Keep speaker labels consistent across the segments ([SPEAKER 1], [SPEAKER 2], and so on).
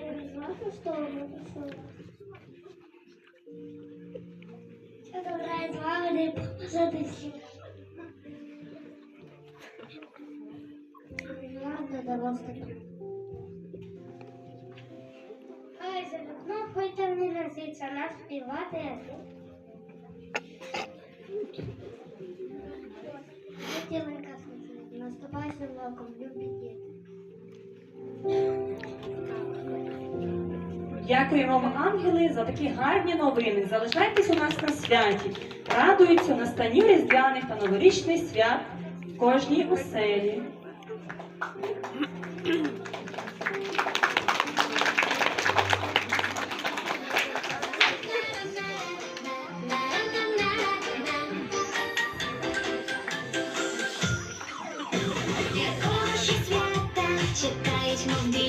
[SPEAKER 1] вашу сторону пішов. Що добре з вами не посадити. Ладно, до вас. Ой, за вікном хоч там не носиться, нас співати. а тут. Хотіленька наступай роком, любі діти.
[SPEAKER 2] Дякуємо вам, ангели, за такі гарні новини. Залишайтесь у нас на святі. Радуються настанню різдвяних та новорічних свят в кожній оселі.
[SPEAKER 3] Чекають, мов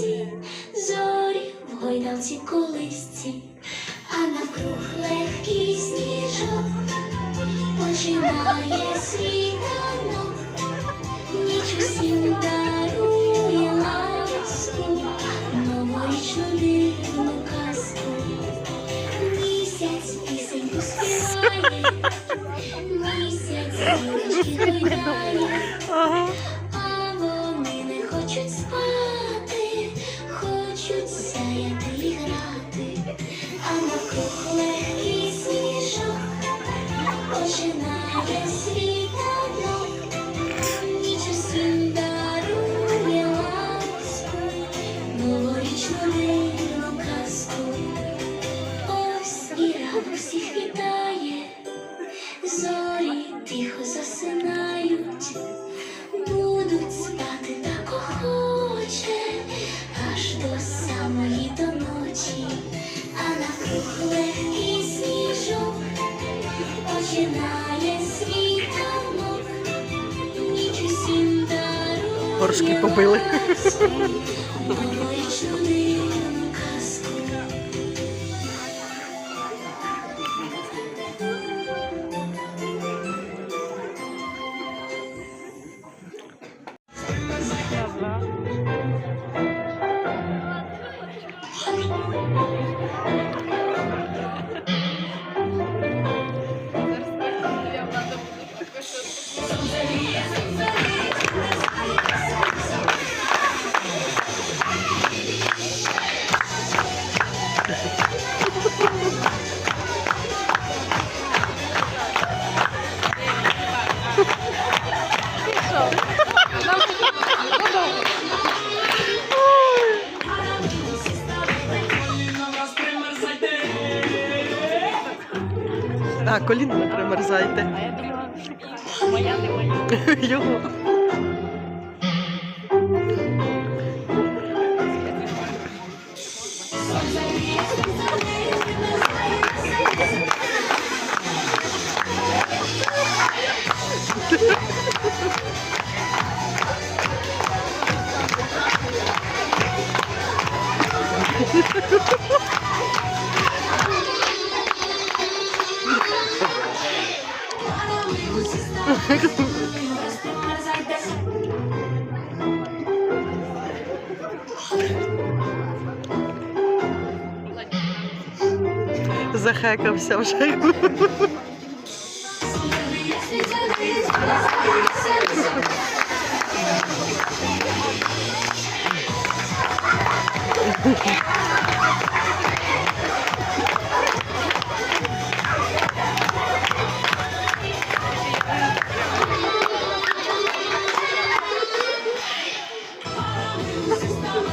[SPEAKER 3] низці, зорі в гойдалці колисці, а навкруг легкий сніжок. Починає світанок, ніч усім дарує ласку, новорічну дивну казку. Місяць пісеньку співає, місяць гойдає, а вони не хочуть спати,
[SPEAKER 4] Горшки побили. А, коліна не примерзайте.
[SPEAKER 2] А я думала, моя не моя.
[SPEAKER 4] Його.
[SPEAKER 3] Захекався вже.